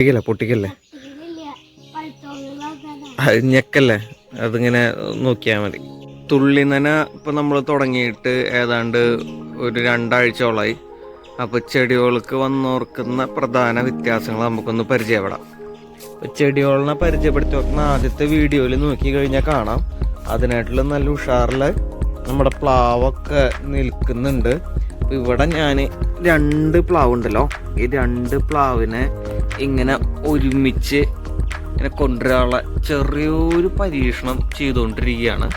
പൊട്ടിക്കല്ലേ പൊട്ടിക്കല്ലേ? അഴിഞ്ഞക്കല്ലേ? അതിങ്ങനെ നോക്കിയാൽ മതി. തുള്ളി നന ഇപ്പം നമ്മൾ തുടങ്ങിയിട്ട് ഏതാണ്ട് ഒരു രണ്ടാഴ്ചയോളമായി അപ്പോൾ ചെടികൾക്ക് വന്നോർക്കുന്ന പ്രധാന വ്യത്യാസങ്ങൾ നമുക്കൊന്ന് പരിചയപ്പെടാം. ചെടികളിനെ പരിചയപ്പെടുത്തി വെക്കുന്ന ആദ്യത്തെ വീഡിയോയിൽ നോക്കി കഴിഞ്ഞാൽ കാണാം. അതിനായിട്ടുള്ള നല്ല ഉഷാറിൽ നമ്മുടെ പ്ലാവൊക്കെ നിൽക്കുന്നുണ്ട്. ഇവിടെ ഞാൻ രണ്ട് പ്ലാവ് ഉണ്ടല്ലോ ഈ രണ്ട് പ്ലാവിനെ ഇങ്ങനെ ഒരുമിച്ച് ഇങ്ങനെ കൊണ്ടുവരാനുള്ള ചെറിയൊരു പരീക്ഷണം ചെയ്തുകൊണ്ടിരിക്കുകയാണ്.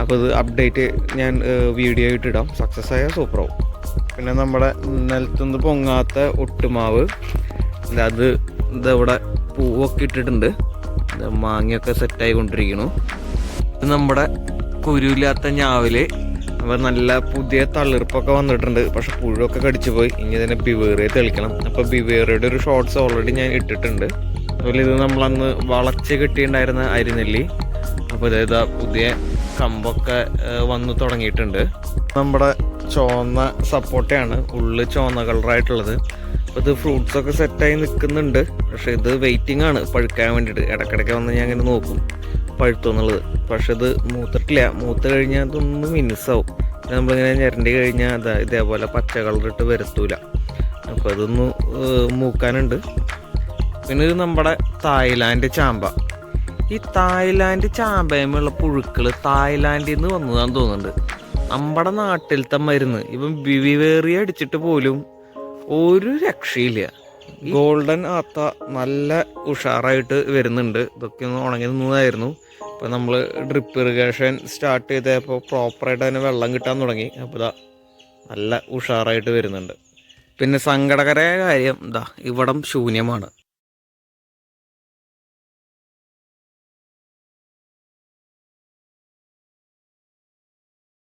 അപ്പോൾ ഇത് അപ്ഡേറ്റ് ഞാൻ വീഡിയോ ഇട്ടിടാം ഇടാം സക്സസ് ആയ സൂപ്പറാവും പിന്നെ നമ്മുടെ നിലത്തുനിന്ന് പൊങ്ങാത്ത ഒട്ടുമാവ്. അത് ഇതവിടെ പൂവൊക്കെ ഇട്ടിട്ടുണ്ട്. മാങ്ങയൊക്കെ സെറ്റായി കൊണ്ടിരിക്കണു ഇത് നമ്മുടെ കുരുവില്ലാത്ത ഞാവിൽ അപ്പോൾ നല്ല പുതിയ തളിർപ്പൊക്കെ വന്നിട്ടുണ്ട്. പക്ഷെ പുഴുവൊക്കെ കടിച്ചു പോയി. ഇനി ഇതിനെ ബിവേറിയെ തെളിക്കണം. അപ്പോൾ ബിവേറിയുടെ ഒരു ഷോർട്സ് ഓൾറെഡി ഞാൻ ഇട്ടിട്ടുണ്ട്. അതുപോലെ ഇത് നമ്മളന്ന് വളച്ച് കിട്ടിയിട്ടുണ്ടായിരുന്ന അരിനെല്ലി. അപ്പോൾ ഇതാ പുതിയ കമ്പൊക്കെ വന്നു തുടങ്ങിയിട്ടുണ്ട്. നമ്മുടെ ചുവന്ന സപ്പോട്ടയാണ് ഉള്ളിൽ ചുവന്ന കളറായിട്ടുള്ളത് അപ്പോൾ ഇത് ഫ്രൂട്ട്സ് ഒക്കെ സെറ്റായി നിൽക്കുന്നുണ്ട്. പക്ഷെ ഇത് വെയിറ്റിംഗ് ആണ്. പഴുക്കാൻ വേണ്ടിയിട്ട്. ഇടയ്ക്കിടയ്ക്ക് വന്ന് ഞാൻ ഇങ്ങനെ നോക്കും. പഴുത്തു എന്നുള്ളത്. പക്ഷെ ഇത് മൂത്തിട്ടില്ല. മൂത്ത് കഴിഞ്ഞാൽ ഇതൊന്ന് പിന്നെ നമ്മളിങ്ങനെ ഞരണ്ടി കഴിഞ്ഞാൽ അതാ ഇതേപോലെ പച്ച കളറിട്ട് വരുത്തൂല. അപ്പോൾ അതൊന്ന് മൂക്കാനുണ്ട്. പിന്നെ ഇത് നമ്മുടെ തായ്ലാൻഡ് ചാമ്പ. ഈ തായ്ലാൻഡ് ചാമ്പയമുള്ള പുഴുക്കൾ തായ്ലാൻഡിൽ നിന്ന് വന്നതാന്ന് തോന്നുന്നുണ്ട്. നമ്മുടെ നാട്ടിലത്തെ മരുന്ന് ഇവൻ വിവേറി അടിച്ചിട്ട് പോലും ഒരു രക്ഷയില്ല. ഗോൾഡൻ ആത്ത നല്ല ഉഷാറായിട്ട് വരുന്നുണ്ട്. ഇതൊക്കെ ഒന്ന് ഉണങ്ങി നിന്നതായിരുന്നു. അപ്പോൾ നമ്മൾ ഡ്രിപ്പ് ഇറിഗേഷൻ സ്റ്റാർട്ട് ചെയ്തപ്പോൾ പ്രോപ്പറായിട്ട് അതിന് വെള്ളം കിട്ടാൻ തുടങ്ങി. അപ്പോൾ ഇതാ നല്ല ഉഷാറായിട്ട് വരുന്നുണ്ട്. പിന്നെ സങ്കടകരമായ കാര്യം ഇതാ ഇവിടം ശൂന്യമാണ്.